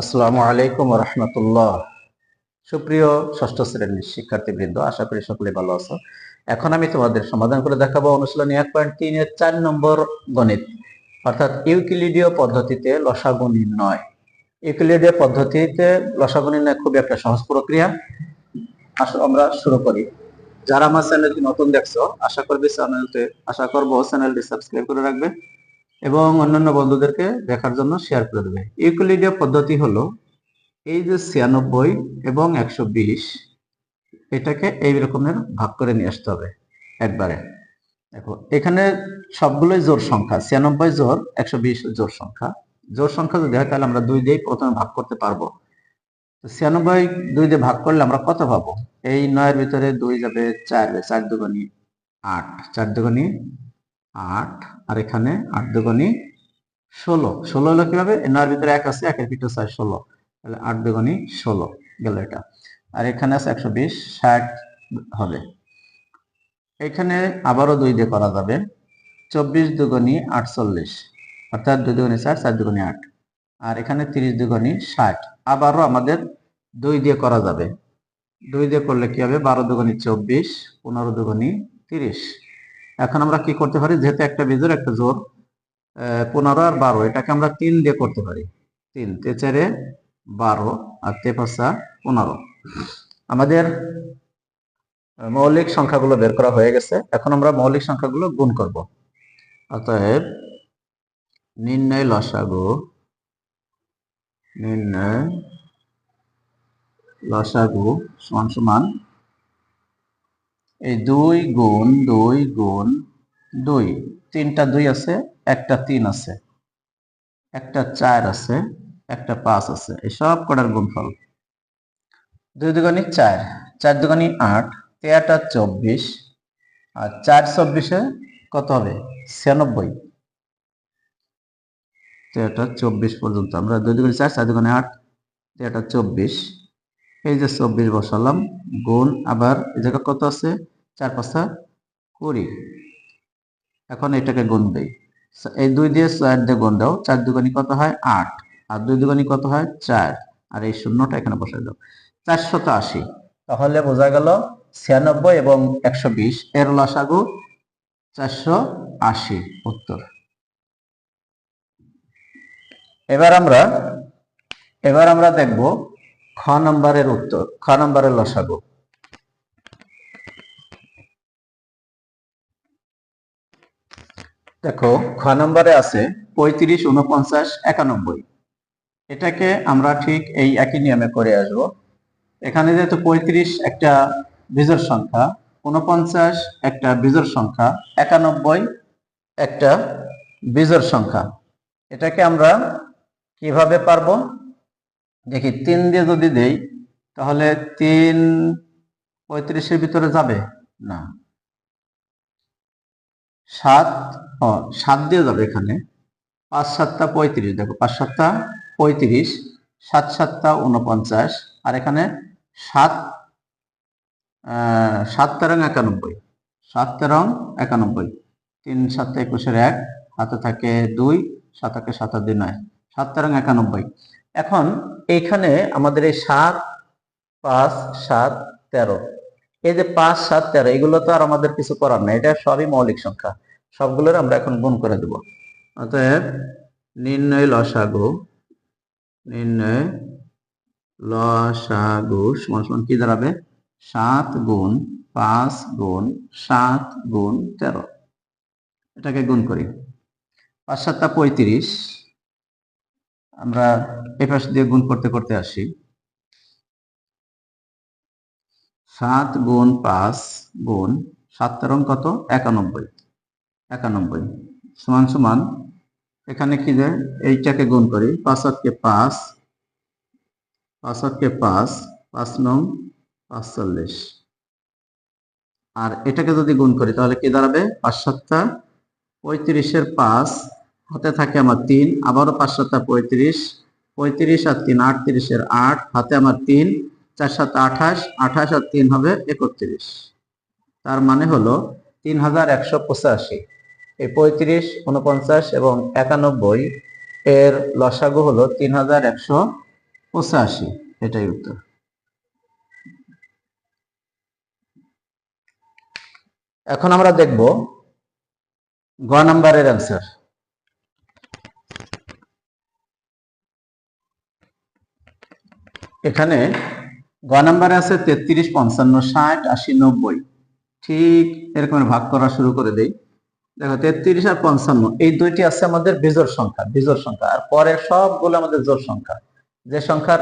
আসসালামু আলাইকুম রহমতুল্লাহ। সুপ্রিয় ষষ্ঠ শ্রেণির শিক্ষার্থীবৃন্দ, আশা করি সকলে ভালো আছো। এখন আমি তোমাদের সমাধান করে দেখাবো অনুশীলনী এক পয়েন্ট তিনের চার নম্বর গণিত। অর্থাৎ ইউক্লিডীয় পদ্ধতিতে লসাগু নির্ণয়। ইউক্লিডীয় পদ্ধতিতে লসাগু নির্ণয় খুব একটা সহজ প্রক্রিয়া। আসো, আমরা শুরু করি। যারা আমার চ্যানেলটি নতুন দেখছ, আশা করবে চ্যানেলটি, আশা করব চ্যানেলটি সাবস্ক্রাইব করে রাখবে। এবং অন্যান্য বন্ধুদেরকে দেখার জন্য শেয়ার করে দেবে। ইউক্লিডীয় পদ্ধতি হলো এই যে ছিয়ানব্বই এবং একশো বিশ, এটাকে এই রকমের ভাগ করে নিয়ে আসতে হবে একবারে। দেখো, এখানে সবগুলোই জোর সংখ্যা, ছিয়ানব্বই জোর একশো বিশ জোর সংখ্যা। জোর সংখ্যা যদি হয় তাহলে আমরা দুই দিয়ে প্রথমে ভাগ করতে পারব। তো ছিয়ানব্বই দুই দিয়ে ভাগ করলে আমরা কত পাবো? এই নয়ের ভিতরে দুই যাবে চার চার দুগুনি আট, চার দুগুনি আট, আর এখানে আট দুগুনি ষোলো। ষোলো হলো কীভাবে? নয়ের ভিতরে এক আছে, একের ভিতরে চার ষোলো। তাহলে আট দুগুনি ষোলো গেল এটা। আর এখানে আছে একশো বিশ, ষাট হবে। এখানে আবারও দুই দিয়ে করা যাবে। চব্বিশ দুগুনি আটচল্লিশ, অর্থাৎ দুই দুগুনি চার চার দুগুনি আট। আর এখানে তিরিশ দুগুনি ষাট। আবারও আমাদের দুই দিয়ে করা যাবে। দুই দিয়ে করলে কি হবে? বারো দুগুনি চব্বিশ, পনেরো দুগুনি তিরিশ। এখন আমরা কি করতে পারি? যেহেতু একটা বিজোর একটা জোর পনেরো আর বারো, এটাকে আমরা তিন দিয়ে করতে পারি। তিন তে চারে বারো আর তে পাঁচা পনেরো। আমাদের মৌলিক সংখ্যাগুলো বের করা হয়ে গেছে। এখন আমরা মৌলিক সংখ্যাগুলো গুণ করব। অতএব নির্ণয় লসাগু নির্ণয় লসাগু সমান সমান এই দুই গুণ দুই গুণ দুই। তিনটা দুই আছে, একটা তিন আছে, একটা চার আছে, একটা পাঁচ আছে। এই সব কটার গুণফল। দুই দুগানি চার চার দুগানি আট, তেরোটা চব্বিশ, আর চার চব্বিশে কত হবে? ছিয়ানব্বই। তেরোটা চব্বিশ পর্যন্ত। আমরা দুই দুগানি চার চার দুগানি আট, তেরোটা চব্বিশ এই যে চব্বিশ বসালাম, গুণ আবার এই জায়গা কত আছে? চার পাঁচটা কুড়ি। এখন এটাকে গুণ দেই। এই দুই দিয়ে চার দিয়ে গুণ দাও, চার দুগুণি কত হয়? আট। আর দুই দুগুণি কত হয়? চার। আর এই শূন্যটা এখানে বসাই দাও। চারশত আশি। তাহলে বোঝা গেল ছিয়ানব্বই এবং একশো বিশ। এর লসাগু চারশো আশি। উত্তর। এবার আমরা এবার আমরা দেখব খ নম্বরের উত্তর, খ নম্বরের লসাগু। দেখো, খ নম্বরে আছে পঁয়ত্রিশ উনপঞ্চাশ একানব্বই। এটাকে আমরা ঠিক এই একই নিয়মে করে আসব। এখানে যেহেতু পঁয়ত্রিশ একটা বিজোড় সংখ্যা উনপঞ্চাশ একটা বিজোড় সংখ্যা, একানব্বই একটা বিজোড় সংখ্যা। এটাকে আমরা কীভাবে পারব? দেখি তিন দিয়ে যদি দেই, তাহলে তিন পঁয়ত্রিশের ভিতরে যাবে? না। সাত সাত দিয়ে যাবে এখানে। পাঁচ সাতটা পঁয়ত্রিশ, দেখো, পাঁচ সাতটা পঁয়ত্রিশ, সাত সাতটা উনপঞ্চাশ আর এখানে সাত সাত তেরং একানব্বই, সাত তেরং একানব্বই। তিন সাতটা একুশের এক, হাতে থাকে দুই, সাতা দুই নয়, সাত তেরং একানব্বই। এখন এইখানে আমাদের এই সাত, পাঁচ, সাত, তেরো। এই যে পাঁচ, সাত, তেরো, এগুলো তো আর আমাদের কিছু করার নাই। এটা সবই মৌলিক সংখ্যা। সবগুলোর আমরা এখন গুণ করে দেব। অতএব নির্ণয় লসাগু নির্ণয় লসাগু সমান সমান কি দাঁড়াবে? সাত গুণ পাঁচ গুণ সাত গুণ তেরো। এটাকে গুণ করি। পাঁচ সাতটা পঁয়ত্রিশ। আমরা এ পাশ দিয়ে গুণ করতে করতে আসি। সাত গুণ পাঁচ গুণ সাত তেরং কত? একানব্বই। একানব্বই। সমান সমান, এখানে কি যে এইটাকে গুণ করি, পাঁচ আটকে পাঁচ পাঁচ আটকে পাঁচ পাঁচ নং পাঁচচল্লিশ। আর এটাকে যদি গুণ করি, তাহলে কি দাঁড়াবে? পাঁচ সাতটা পঁয়ত্রিশের পাঁচ হাতে থাকে আমার তিন, আবারও পাঁচ সাতটা পঁয়ত্রিশ পঁয়ত্রিশ আর তিন, আটত্রিশের আট, হাতে আমার তিন চার সাত আঠাশ আঠাশ আর তিন হবে একত্রিশ। তার মানে হলো তিন হাজার একশো পঁচাশি। এই পঁয়ত্রিশ উনপঞ্চাশ এবং একানব্বই এর লসাগু হলো তিন হাজার একশো পঁচাশি। এটাই উত্তর। এখন আমরা দেখব গ নাম্বারের অ্যান্সার এখানে গ নাম্বারে আছে তেত্রিশ, পঞ্চান্ন, ষাট, আশি, নব্বই। ঠিক এরকম ভাগ করা শুরু করে দেই। দেখো, তেত্রিশ আর পঞ্চান্ন, এই দুইটি আছে আমাদের বিজোড় সংখ্যা বিজোড় সংখ্যা। আর পরের সবগুলো আমাদের জোড় সংখ্যা। যে সংখ্যার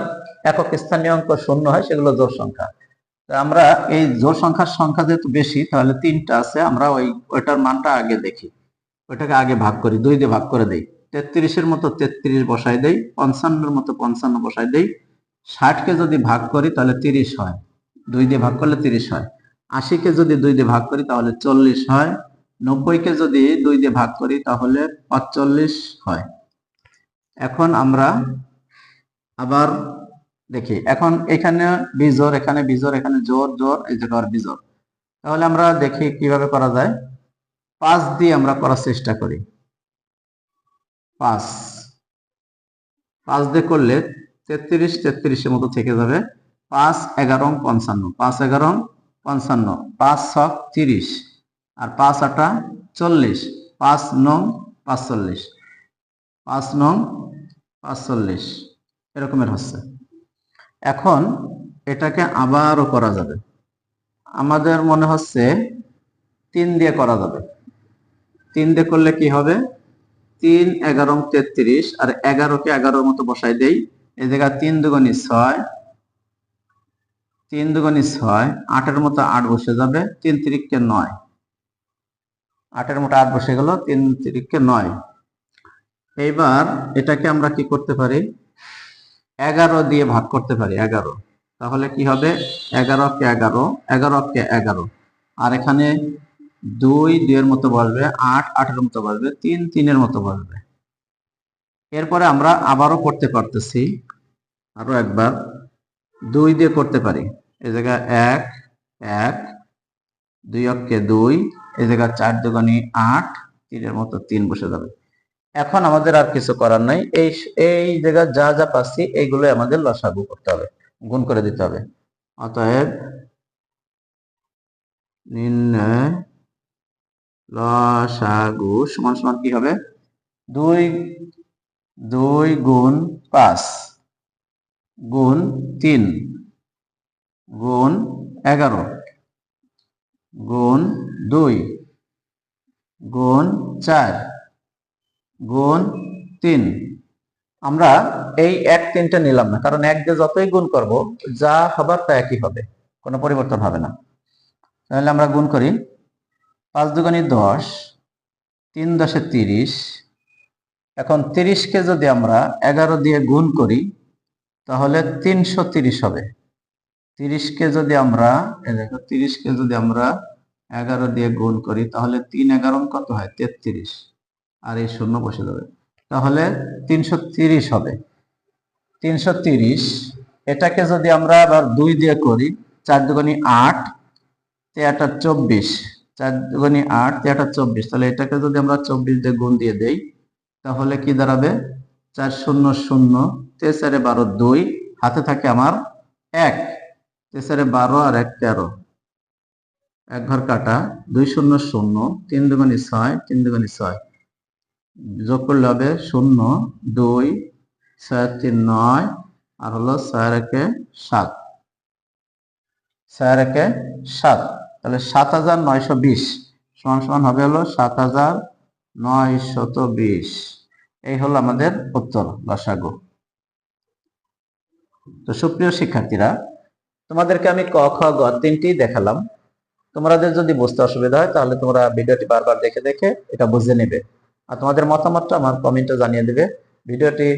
একক স্থানীয় অঙ্ক শূন্য হয়, সেগুলো জোড় সংখ্যা। আমরা এই জোড় সংখ্যার সংখ্যা যেহেতু বেশি, তাহলে তিনটা আছে, আমরা ওই ওইটার মানটা আগে দেখি। ওইটাকে আগে ভাগ করি, দুই দিয়ে ভাগ করে দেই। তেত্রিশের মতো তেত্রিশ বসাই দেই, পঞ্চান্নর মতো পঞ্চান্ন বসাই দেই। ষাটকে যদি ভাগ করি তাহলে তিরিশ হয়। দুই দিয়ে ভাগ করলে তিরিশ হয়। আশিকে যদি দুই দিয়ে ভাগ করি তাহলে চল্লিশ হয়। নব্বইকে যদি দুই দিয়ে ভাগ করি তাহলে পাঁচচল্লিশ হয়। এখন আমরা আবার দেখি, এখন এখানে বিজোর এখানে বিজোর এখানে জোর জোর এই জায়গা আর বিজোর তাহলে আমরা দেখি কীভাবে করা যায়। পাঁচ দিয়ে আমরা করার চেষ্টা করি। পাঁচ। পাঁচ দিয়ে করলে তেত্রিশ, তেত্রিশের মতো থেকে যাবে। পাঁচ, এগারো, পঞ্চান্ন। পাঁচ, এগারো, পঞ্চান্ন। পাঁচ ছক তিরিশ। আর পাঁচ, আটা, চল্লিশ। পাঁচ নং পাঁচচল্লিশ। পাঁচ নং পাঁচচল্লিশ। এরকমের হচ্ছে। এখন এটাকে আবারও করা যাবে। আমাদের মনে হচ্ছে তিন দিয়ে করা যাবে। তিন দিয়ে করলে কি হবে? তিন, এগারো, তেত্রিশ। আর এগারোকে এগারোর মতো বসাই দেই। এই জায়গায় তিন দুগুণি ছয়, তিন দুগুণি ছয়, আটের মতো আট বসে যাবে, তিন তিরিককে নয়। আটের মতো আট বসে গেল, তিন তিরিককে নয়। এইবার এটাকে আমরা কি করতে পারি? এগারো দিয়ে ভাগ করতে পারি, এগারো। তাহলে কি হবে? এগারো কে এগারো এগারো কে এগারো। আর এখানে দুই, দুইয়ের মতো বসবে আট, আটের মতো বসবে তিন, তিনের মতো বসবে এরপরে আমরা আবারও করতে পারতেছি। আরও একবার। দুই দিয়ে করতে পারি। এই জায়গায় এক এক, দুই অক্ষে দুই, এই জায়গায় চার দোকানি আট, তিনের মতো তিন বসে যাবে। এখন আমাদের আর কিছু করার নাই। এই এই জায়গায় যা যা পাচ্ছি এইগুলো আমাদের লসাগু করতে হবে, গুণ করে দিতে হবে। অতএব নির্ণয় লসাগু সমান সমান কি হবে? দুই দুই গুণ পাঁচ। গুণ তিন। গুণ এগারো। গুণ দুই। গুণ চার। গুণ তিন। আমরা এই এক তিনটা নিলাম না, কারণ এক দিয়ে যতই গুণ করব, যা হবার তা একই হবে, কোনো পরিবর্তন হবে না। তাহলে আমরা গুণ করি পাঁচ দুগুণি দশ, তিন দশে তিরিশ এখন তিরিশকে যদি আমরা এগারো দিয়ে গুণ করি, তাহলে তিনশো তিরিশ হবে। তিরিশকে যদি আমরা দেখো তিরিশকে যদি আমরা এগারো দিয়ে গুণ করি, তাহলে তিন এগারো কত হয়? তেত্রিশ। আর এই শূন্য বসে যাবে। তাহলে তিনশো তিরিশ হবে। তিনশো তিরিশ, এটাকে যদি আমরা আবার দুই দিয়ে করি, চার দুগুণি আট, তেয়াটা চব্বিশ। চার দুগুণি আট, তেয়াটা চব্বিশ। তাহলে এটাকে যদি আমরা চব্বিশ দিয়ে গুণ দিয়ে দেই তাহলে কি দাঁড়াবে? চার শূন্য শূন্য। তেসারে বারো দুই। হাতে থাকে আমার এক। তেসারে বারো আর এক তেরো। এক ঘর কাটা। দুই শূন্য শূন্য। তিন দুগুণি ছয়, তিন দুগুণি ছয়। যোগ করলে হবে শূন্য, দুই, ছয়, তিন, নয়। আর হলো ছয় একে সাত। ছয় একে সাত। তাহলে সাত হাজার নয়শো বিশ। সমান সমান হবে হলো সাত হাজার নয়শত বিশ এই হলো আমাদের উত্তর লসাগু তো সুপ্রিয় শিক্ষার্থীরা, তোমাদেরকে আমি ক, খ, গ তিনটি দেখালাম। তোমাদের যদি বুঝতে অসুবিধা হয়, তাহলে তোমরা ভিডিওটি বারবার দেখে দেখে এটা বুঝে নেবে। আর তোমাদের মতামতটা আমার কমেন্টে জানিয়ে দেবে। ভিডিওটি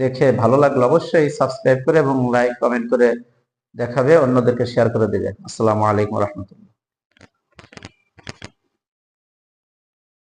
দেখে ভালো লাগলে অবশ্যই সাবস্ক্রাইব করে এবং লাইক, কমেন্ট করে দেখাবে, অন্যদেরকে শেয়ার করে দেবে। আসসালামু আলাইকুম রহমতুল্লাহ।